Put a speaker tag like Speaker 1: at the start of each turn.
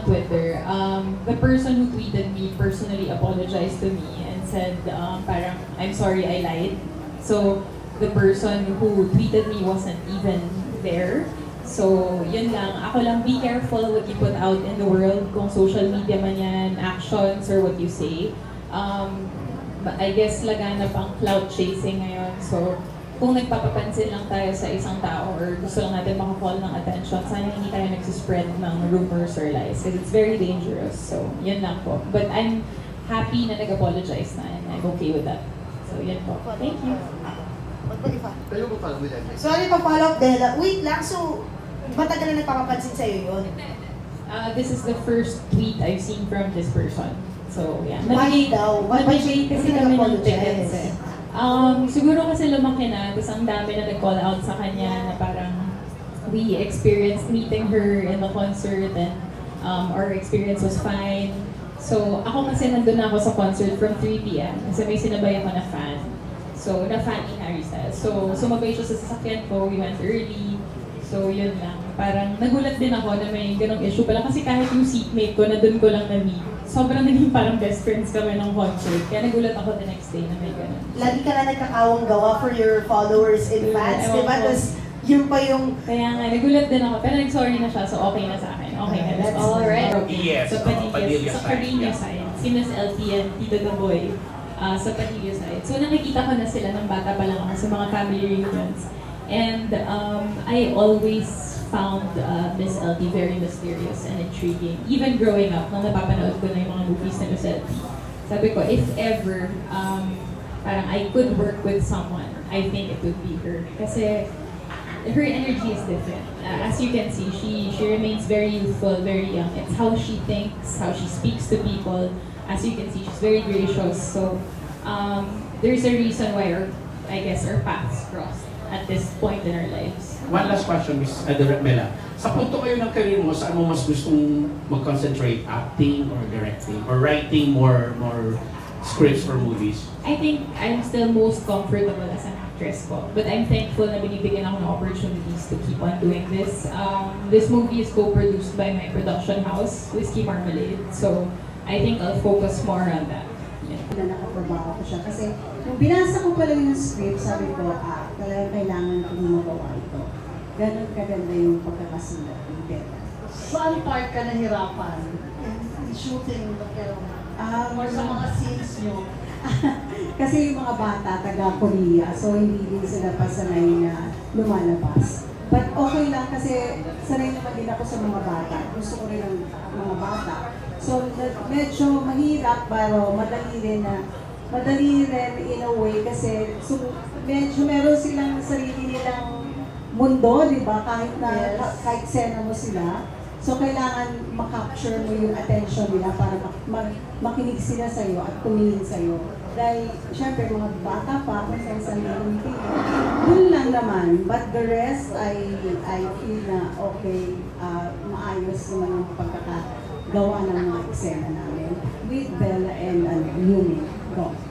Speaker 1: on Twitter, um, the person who tweeted me personally apologized to me and said, um, parang, I'm sorry, I lied. So, the person who tweeted me wasn't even there. So, yun lang. Ako lang, be careful what you put out in the world, kung social media man yan, actions, or what you say. Um, but I guess laganap ang cloud chasing ngayon. So, kung nagpapapansin lang tayo sa isang tao or gusto lang natin makakall ng attention, sana hindi tayo nagsispread ng rumors or lies because it's very dangerous. So, yun lang po. But I'm happy na nag-apologize na and I'm okay with that. So, yun po. Thank you.
Speaker 2: Kayo with that?
Speaker 3: Sorry, pa-follow up, Bella. Wait lang, so, matagal na nagpapapansin sa'yo yun?
Speaker 1: Uh, this is the first tweet I've seen from this person. So, yeah.
Speaker 3: Why daw? Why- why
Speaker 1: kasi kami ng
Speaker 3: nag-apologize?
Speaker 1: tickets eh. Um, siguro kasi lumaki na, tapos ang dami na nag-call out sa kanya na parang we experienced meeting her in the concert and um, our experience was fine. So, ako kasi nandun na ako sa concert from 3 p.m. Kasi may sinabay ako na fan. So, na fan ni Harry Styles. So, sumabay siya sa sasakyan ko, we went early. So, yun lang. Parang nagulat din ako na may ganong issue pala kasi kahit yung seatmate ko na ko lang na-meet, sobrang naging parang best friends kami ng concert. Kaya nagulat ako the next day na may ganon.
Speaker 3: Lagi ka na nagkakawang gawa for your followers and fans,
Speaker 1: Ewan
Speaker 3: di ba? Tapos, yun pa yung
Speaker 1: Kaya nga, nagulat din ako. Pero nag-sorry na siya, so okay na sa akin. Okay na.
Speaker 3: That's
Speaker 1: all right.
Speaker 4: Yes,
Speaker 1: Sa
Speaker 4: oo,
Speaker 1: Padilla,
Speaker 4: Padilla
Speaker 1: sa
Speaker 4: side,
Speaker 1: Carino
Speaker 4: yeah.
Speaker 1: side. Si Miss and Tito Gaboy uh, sa Padilla side. So nakikita ko na sila ng bata pa lang ako sa mga family reunions. And um, I always found uh, Miss LT very mysterious and intriguing. Even growing up, nung napapanood ko na yung mga movies ni Miss. Sabi ko, if ever, um, parang I could work with someone, I think it would be her. Kasi her energy is different. Uh, as you can see, she she remains very youthful, very young. It's how she thinks, how she speaks to people. As you can see, she's very gracious. So um, there's a reason why our, I guess, our paths crossed at this point in our lives.
Speaker 4: One last question, Ms. Direct Mela. Sa punto ngayon ng career mo, saan mo mas gustong mag-concentrate? Acting or directing? Or writing more more scripts for movies?
Speaker 1: I think I'm still most comfortable as an actress po. But I'm thankful na binibigyan ako ng opportunities to keep on doing this. Um, this movie is co-produced by my production house, Whiskey Marmalade. So I think I'll focus more on that.
Speaker 5: Na nakatrabaho ko siya. Kasi nung binasa ko pa lang yung script, sabi ko, ah, talagang kailangan kong magawa ito. Ganon kaganda yung pagkakasulat ng Bella.
Speaker 6: Saan part ka nahirapan? In shooting the film?
Speaker 5: Um,
Speaker 6: Or sa mga scenes nyo?
Speaker 5: kasi yung mga bata, taga Korea, so hindi din sila pasanay na lumalabas. But okay lang kasi sanay naman din ako sa mga bata. Gusto ko rin ang mga bata. So na- medyo mahirap pero madali rin na madali rin in a way kasi so, medyo meron silang sarili nilang mundo, di ba? Kahit na
Speaker 6: Yes.
Speaker 5: kahit sena mo sila. So, kailangan makapture mo yung attention nila para mak- mag- makinig sila sa'yo at tumingin sa'yo. Dahil, syempre, mga bata pa, kung sa isang meeting, dun lang naman. But the rest, I, I feel na okay, ah, maayos naman yung pagkakagawa ng mga eksena namin with Bella and uh, Yumi. Go.